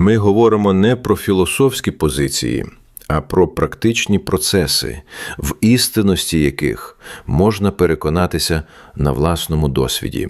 Ми говоримо не про філософські позиції, а про практичні процеси, в істинності яких можна переконатися на власному досвіді.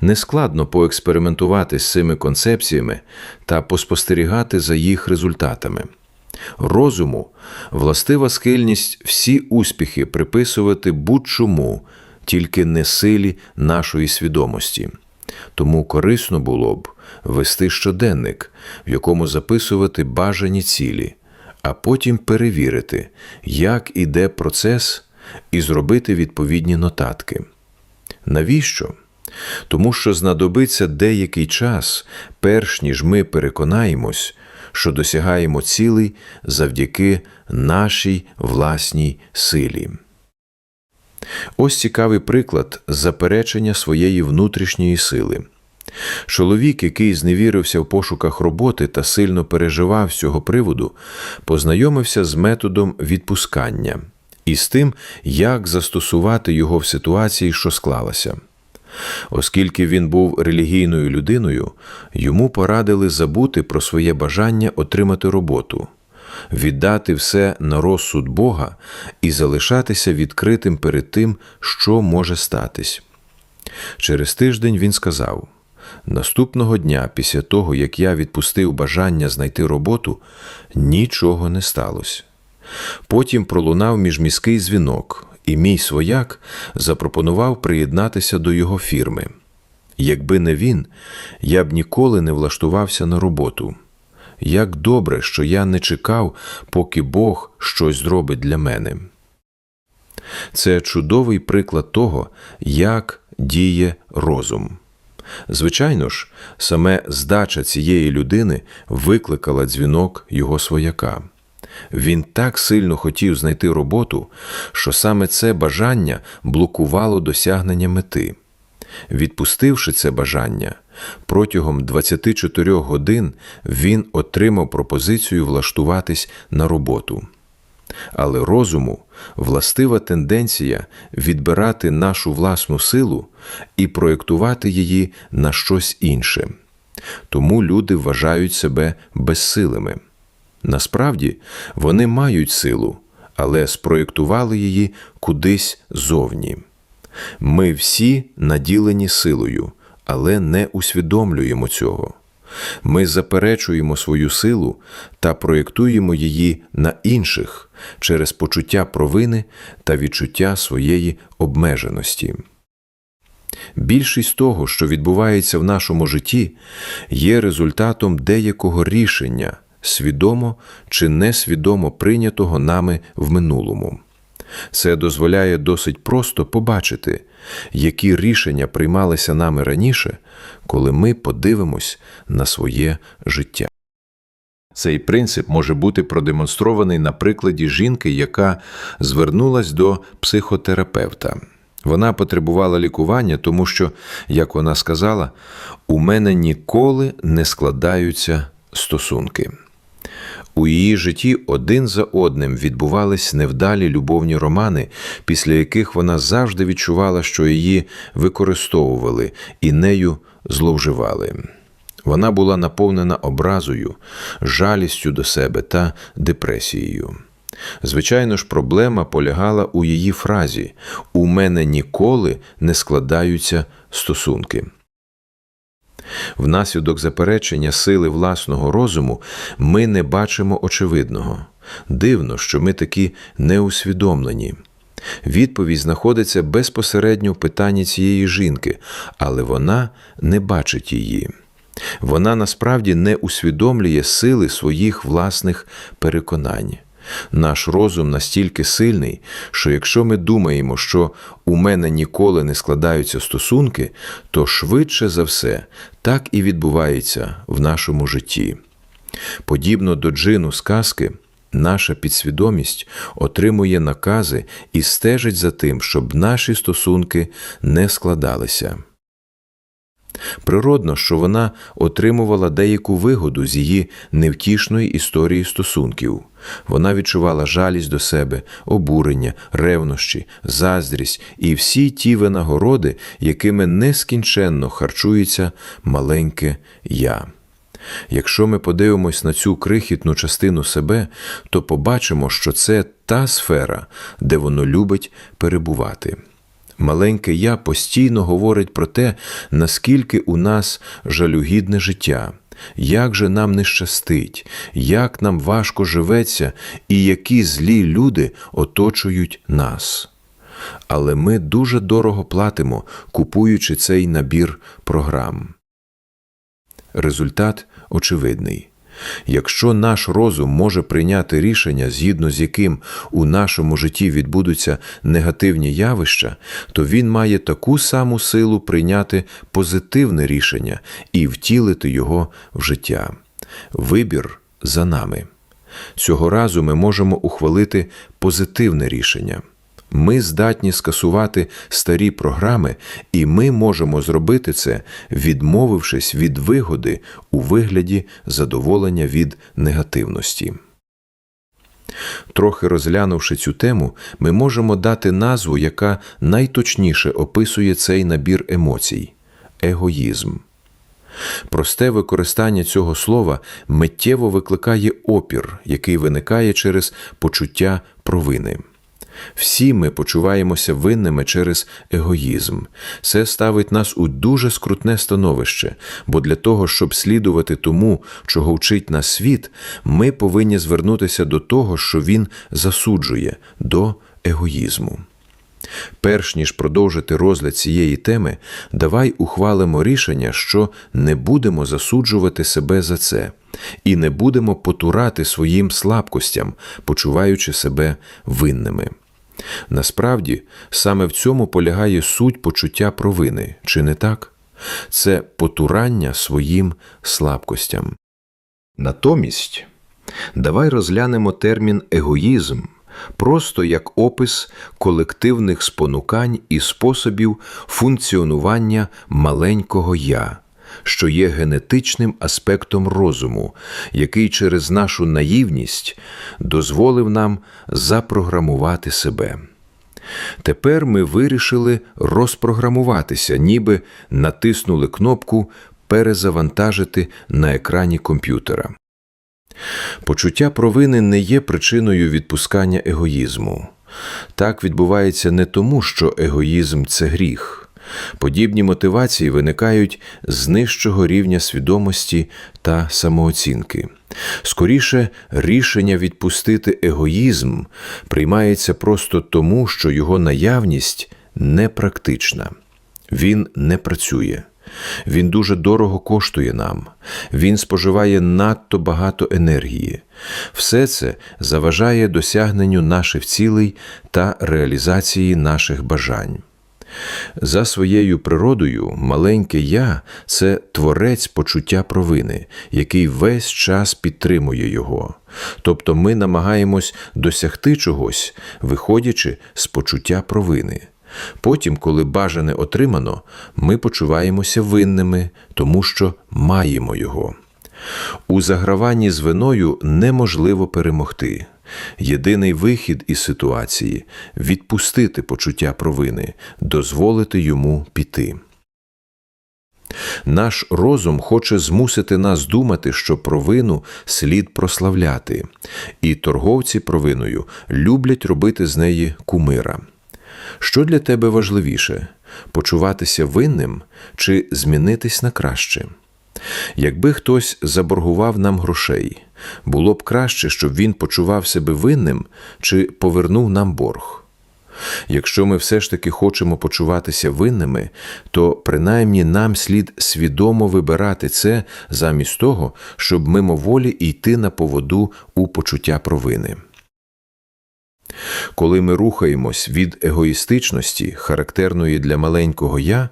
Нескладно поекспериментувати з цими концепціями та поспостерігати за їх результатами. Розуму властива схильність всі успіхи приписувати будь-чому, тільки не силі нашої свідомості. Тому корисно було б вести щоденник, в якому записувати бажані цілі, а потім перевірити, як іде процес, і зробити відповідні нотатки. Навіщо? Тому що знадобиться деякий час, перш ніж ми переконаємось, що досягаємо цілей завдяки нашій власній силі. Ось цікавий приклад заперечення своєї внутрішньої сили. Чоловік, який зневірився в пошуках роботи та сильно переживав з цього приводу, познайомився з методом відпускання і з тим, як застосувати його в ситуації, що склалася. Оскільки він був релігійною людиною, йому порадили забути про своє бажання отримати роботу, віддати все на розсуд Бога і залишатися відкритим перед тим, що може статись. Через тиждень він сказав: наступного дня, після того, як я відпустив бажання знайти роботу, нічого не сталося. Потім пролунав міжміський дзвінок, і мій свояк запропонував приєднатися до його фірми. Якби не він, я б ніколи не влаштувався на роботу. Як добре, що я не чекав, поки Бог щось зробить для мене. Це чудовий приклад того, як діє розум. Звичайно ж, саме здача цієї людини викликала дзвінок його свояка. Він так сильно хотів знайти роботу, що саме це бажання блокувало досягнення мети. Відпустивши це бажання, протягом 24 годин він отримав пропозицію влаштуватись на роботу. Але розуму властива тенденція відбирати нашу власну силу і проєктувати її на щось інше. Тому люди вважають себе безсилими. Насправді вони мають силу, але спроєктували її кудись зовні. Ми всі наділені силою, але не усвідомлюємо цього. Ми заперечуємо свою силу та проєктуємо її на інших через почуття провини та відчуття своєї обмеженості. Більшість того, що відбувається в нашому житті, є результатом деякого рішення, свідомо чи несвідомо прийнятого нами в минулому. Це дозволяє досить просто побачити, які рішення приймалися нами раніше, коли ми подивимось на своє життя. Цей принцип може бути продемонстрований на прикладі жінки, яка звернулась до психотерапевта. Вона потребувала лікування, тому що, як вона сказала, у мене ніколи не складаються стосунки. У її житті один за одним відбувались невдалі любовні романи, після яких вона завжди відчувала, що її використовували і нею зловживали. Вона була наповнена образою, жалістю до себе та депресією. Звичайно ж, проблема полягала у її фразі У мене ніколи не складаються стосунки. Внаслідок заперечення сили власного розуму ми не бачимо очевидного. Дивно, що ми такі неусвідомлені. Відповідь знаходиться безпосередньо в питанні цієї жінки, але вона не бачить її. Вона насправді не усвідомлює сили своїх власних переконань. Наш розум настільки сильний, що якщо ми думаємо, що у мене ніколи не складаються стосунки, то швидше за все так і відбувається в нашому житті. Подібно до джину сказки, наша підсвідомість отримує накази і стежить за тим, щоб наші стосунки не складалися. Природно, що вона отримувала деяку вигоду з її невтішної історії стосунків. Вона відчувала жалість до себе, обурення, ревнощі, заздрість і всі ті винагороди, якими нескінченно харчується маленьке я. Якщо ми подивимось на цю крихітну частину себе, то побачимо, що це та сфера, де воно любить перебувати. Маленьке я постійно говорить про те, наскільки у нас жалюгідне життя, як же нам не щастить, як нам важко живеться і які злі люди оточують нас. Але ми дуже дорого платимо, купуючи цей набір програм. Результат очевидний. Якщо наш розум може прийняти рішення, згідно з яким у нашому житті відбудуться негативні явища, то він має таку саму силу прийняти позитивне рішення і втілити його в життя. Вибір за нами. Цього разу ми можемо ухвалити позитивне рішення. Ми здатні скасувати старі програми, і ми можемо зробити це, відмовившись від вигоди у вигляді задоволення від негативності. Трохи розглянувши цю тему, ми можемо дати назву, яка найточніше описує цей набір емоцій егоїзм. Просте використання цього слова миттєво викликає опір, який виникає через почуття провини. Всі ми почуваємося винними через егоїзм. Це ставить нас у дуже скрутне становище, бо для того, щоб слідувати тому, чого вчить нас світ, ми повинні звернутися до того, що він засуджує, до егоїзму. Перш ніж продовжити розгляд цієї теми, давай ухвалимо рішення, що не будемо засуджувати себе за це, і не будемо потурати своїм слабкостям, почуваючи себе винними. Насправді, саме в цьому полягає суть почуття провини, чи не так? Це потурання своїм слабкостям. Натомість, давай розглянемо термін егоїзм просто як опис колективних спонукань і способів функціонування маленького я, що є генетичним аспектом розуму, який через нашу наївність дозволив нам запрограмувати себе. Тепер ми вирішили розпрограмуватися, ніби натиснули кнопку перезавантажити на екрані комп'ютера. Почуття провини не є причиною відпускання егоїзму. Так відбувається не тому, що егоїзм це гріх. Подібні мотивації виникають з нижчого рівня свідомості та самооцінки. Скоріше, рішення відпустити егоїзм приймається просто тому, що його наявність непрактична. Він не працює. Він дуже дорого коштує нам, він споживає надто багато енергії. Все це заважає досягненню наших цілей та реалізації наших бажань. За своєю природою, маленьке я це творець почуття провини, який весь час підтримує його. Тобто ми намагаємось досягти чогось, виходячи з почуття провини. Потім, коли бажане отримано, ми почуваємося винними, тому що маємо його. У заграванні з виною неможливо перемогти. Єдиний вихід із ситуації відпустити почуття провини, дозволити йому піти. Наш розум хоче змусити нас думати, що провину слід прославляти, і торговці провиною люблять робити з неї кумира. Що для тебе важливіше почуватися винним чи змінитись на краще? Якби хтось заборгував нам грошей, було б краще, щоб він почував себе винним чи повернув нам борг. Якщо ми все ж таки хочемо почуватися винними, то принаймні нам слід свідомо вибирати це замість того, щоб мимоволі йти на поводу у почуття провини. Коли ми рухаємось від егоїстичності, характерної для маленького я,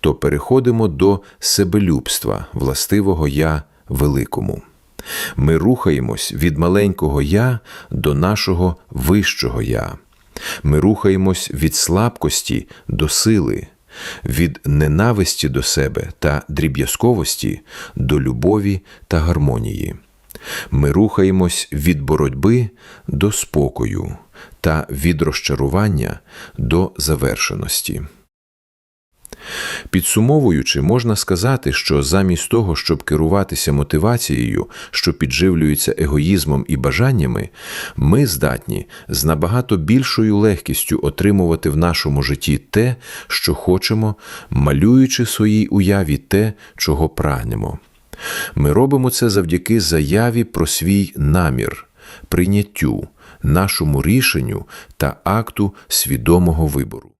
то переходимо до себелюбства, властивого я великому. Ми рухаємось від маленького я до нашого вищого я. Ми рухаємось від слабкості до сили, від ненависті до себе та дріб'язковості до любові та гармонії. Ми рухаємось від боротьби до спокою та від розчарування до завершеності. Підсумовуючи, можна сказати, що замість того, щоб керуватися мотивацією, що підживлюється егоїзмом і бажаннями, ми здатні з набагато більшою легкістю отримувати в нашому житті те, що хочемо, малюючи своїй уяві те, чого прагнемо. Ми робимо це завдяки заяві про свій намір, прийняттю, нашому рішенню та акту свідомого вибору.